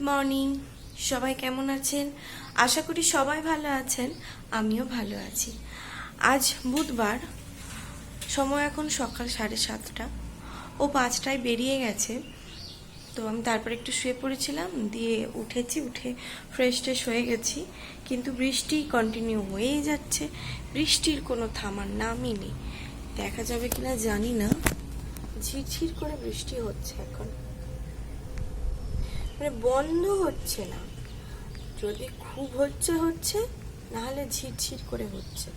Morning সবাই কেমন আছেন? আশা করি সবাই ভালো আছেন, আমিও ভালো আছি। আজ বুধবার, সময় এখন সকাল সাড়ে সাতটা। ও পাঁচটায় বেরিয়ে গেছে। তো আমি তারপর একটু শুয়ে পড়েছিলাম, দিয়ে উঠেছি, উঠে ফ্রেশ ট্রেশ হয়ে গেছি। কিন্তু বৃষ্টি কন্টিনিউ হয়েই যাচ্ছে। বৃষ্টির কোনো থামার নামই নেই। দেখা যাবে কিনা জানি না। ঝিরঝির করে বৃষ্টি হচ্ছে এখন। মানে বন্ধ হচ্ছে না। যদি খুব হচ্ছে হচ্ছে, নাহলে ঝিরঝির করে হচ্ছে।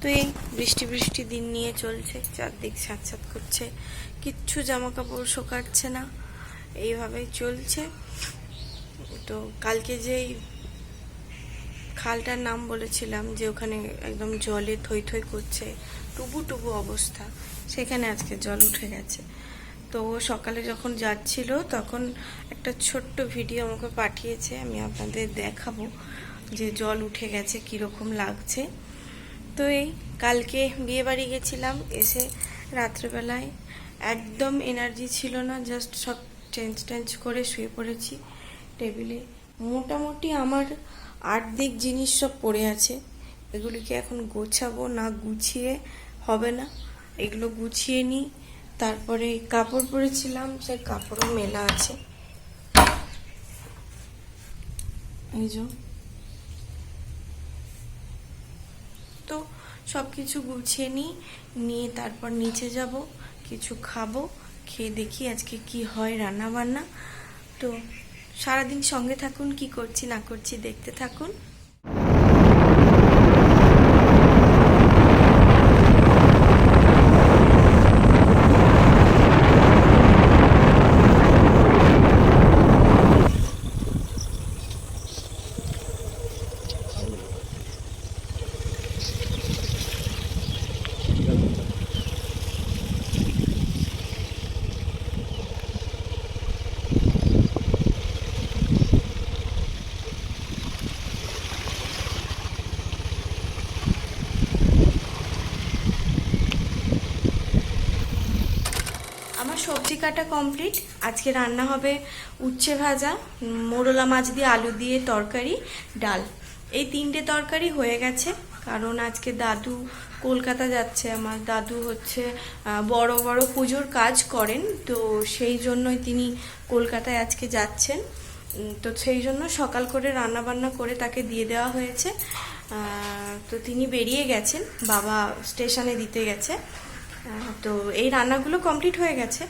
তো এই বৃষ্টি বৃষ্টি দিন নিয়ে চলছে, চারদিক স্যাঁতস্যাঁত করছে, কিচ্ছু জামা কাপড় শোকাচ্ছে না এইভাবেই চলছে। তো কালকে যেই খালটার নাম বলেছিলাম যে ওখানে একদম জলে থই থই করছে, টুবু টুবু অবস্থা। সেখানে আজকে জল উঠে গেছে। তো সকালে যখন যাচ্ছিল, তখন একটা ছোট্ট ভিডিও আমাকে পাঠিয়েছে, আমি আপনাদের দেখাবো যে জল উঠে গেছে, কীরকম লাগছে। তো এই কালকে বিয়ে বাড়ি গেছিলাম, এসে রাত্রেবেলায় একদম এনার্জি ছিল না জাস্ট সব চেঞ্জ টেঞ্জ করে শুয়ে পড়েছি। টেবিলে মোটামুটি আমার আট দিক জিনিস সব পড়ে আছে। এগুলিকে এখন গোছাবো না, গুছিয়ে হবে না। এগুলো গুছিয়ে নিই। তারপরে কাপড় পরেছিলাম, সেই কাপড়ও মেলা আছে। এই যে। তো সব কিছু গুছিয়ে নিই, নিয়ে তারপর নিচে যাব, কিছু খাব, খেয়ে দেখি আজকে কি হয় রান্না বান্না তো সারাদিন সঙ্গে থাকুন, কি করছি না করছি দেখতে থাকুন। সবজি কাটা কমপ্লিট আজকে রান্না হবে উচ্ছে ভাজা, মোরলা মাছ দিয়ে আলু দিয়ে তরকারি, ডাল। এই তিনটে তরকারি হয়ে গেছে, কারণ আজকে দাদু কলকাতা যাচ্ছে। আমার দাদু হচ্ছে বড় বড় পুজোর কাজ করেন, তো সেই জন্যই তিনি কলকাতায় আজকে যাচ্ছেন। তো সেই জন্য সকাল করে রান্না বান্না করে তাকে দিয়ে দেওয়া হয়েছে। তো তিনি বেরিয়ে গেছেন, বাবা স্টেশনে দিতে গেছে। তো এই রান্নাগুলো কমপ্লিট হয়ে গেছে।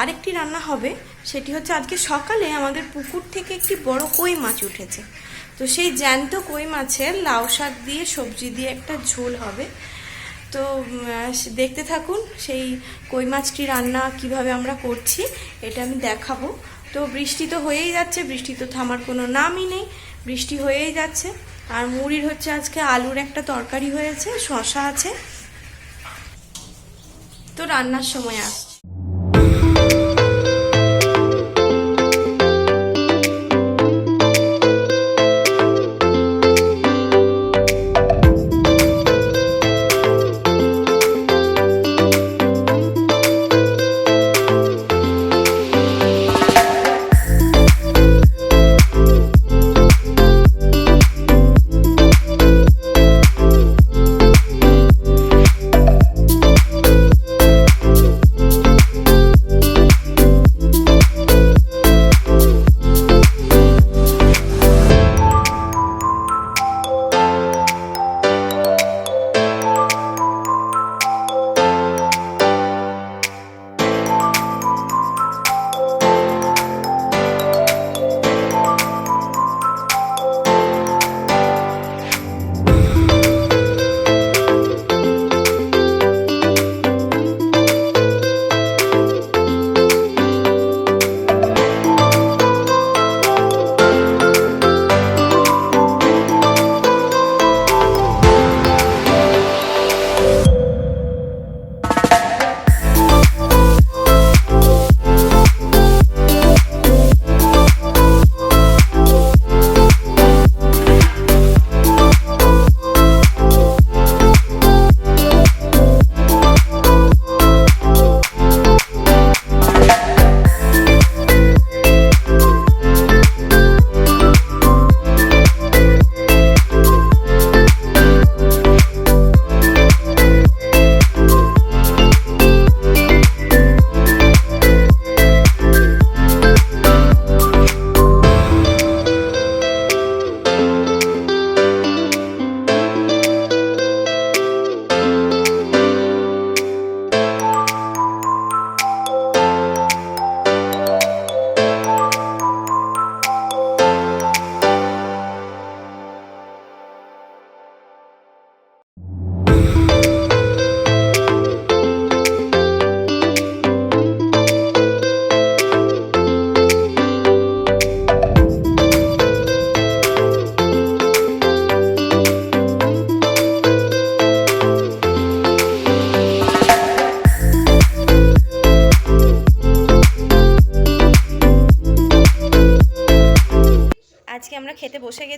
আরেকটি রান্না হবে, সেটি হচ্ছে আজকে সকালে আমাদের পুকুর থেকে একটি বড় কই মাছ উঠেছে। তো সেই জ্যান্ত কই মাছের লাউ শাক দিয়ে, সবজি দিয়ে একটা ঝোল হবে। তো দেখতে থাকুন সেই কই মাছটি রান্না কীভাবে আমরা করছি, এটা আমি দেখাবো। তো বৃষ্টি তো হয়েই যাচ্ছে, বৃষ্টি তো থামার কোনো নামই নেই। বৃষ্টি হয়েই যাচ্ছে। আর মুড়ির হচ্ছে আজকে আলুর একটা তরকারি হয়েছে শশা আছে। তো রান্নার সময় আসছে।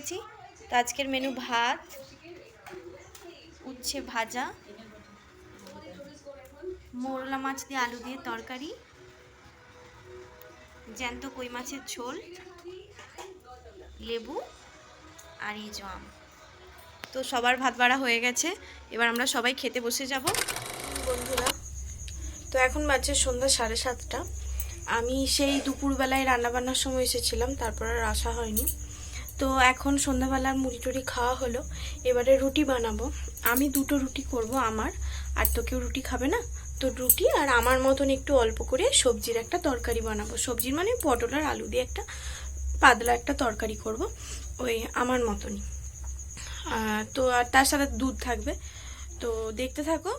গেছি তো আজকের মেনু ভাত, উচ্ছে ভাজা, মোরলা মাছ দিয়ে আলু দিয়ে তরকারি, জ্যান্ত কই মাছের ঝোল, লেবু আর এই আম। তো সবার ভাত বাড়া হয়ে গেছে। এবার আমরা সবাই খেতে বসে যাব। বন্ধুরা, তো এখন বাজছে সন্ধ্যা সাড়ে সাতটা। আমি সেই দুপুরবেলায় রান্নাবান্নার সময় এসেছিলাম, তারপর আর আসা হয়নি। তো এখন সন্ধ্যাবেলার মুড়ি টুড়ি খাওয়া হলো। এবারে রুটি বানাবো। আমি দুটো রুটি করব আমার। আর তো কেউ রুটি খাবে না? তো রুটি আর আমার মতন একটু অল্প করে সবজির একটা তরকারি বানাবো। সবজির মানে পটল আর আলু দিয়ে একটা পাতলা একটা তরকারি করব। ওই আমার মতনই। তো আর তার সাথে দুধ থাকবে। তো দেখতে থাকো।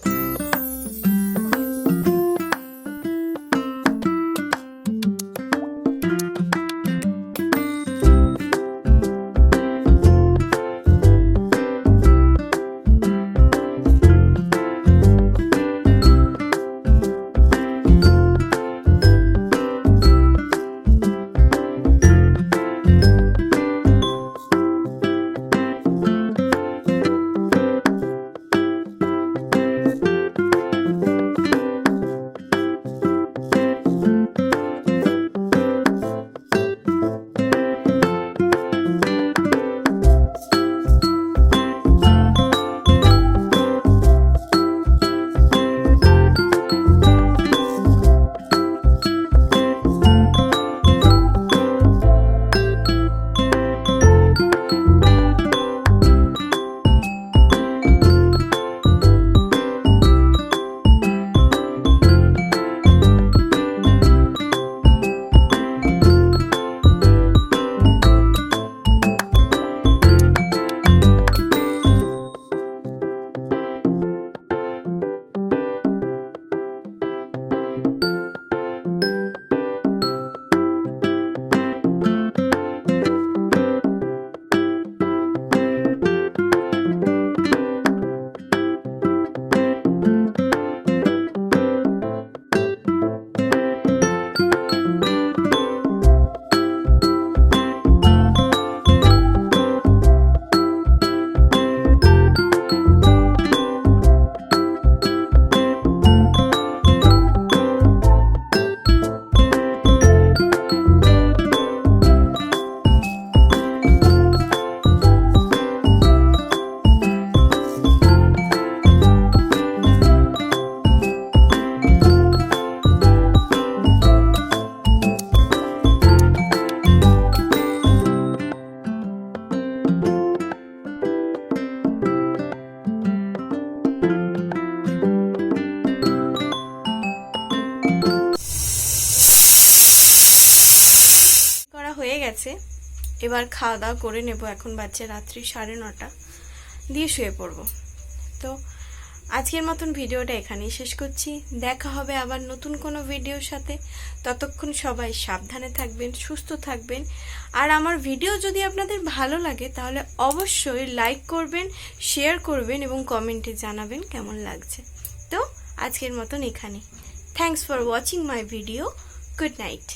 গেছে এবার খাওয়া দাওয়া করে নেব। এখন বাচ্চা রাত্রি সাড়ে নটা। দিয়ে শুয়ে পড়ব। তো আজকের মতন ভিডিওটা এখানেই শেষ করছি। দেখা হবে আবার নতুন কোনো ভিডিওর সাথে। ততক্ষণ সবাই সাবধানে থাকবেন, সুস্থ থাকবেন। আর আমার ভিডিও যদি আপনাদের ভালো লাগে, তাহলে অবশ্যই লাইক করবেন শেয়ার করবেন এবং কমেন্টে জানাবেন কেমন লাগছে। তো আজকের মতন এখানে thanks for watching my video good night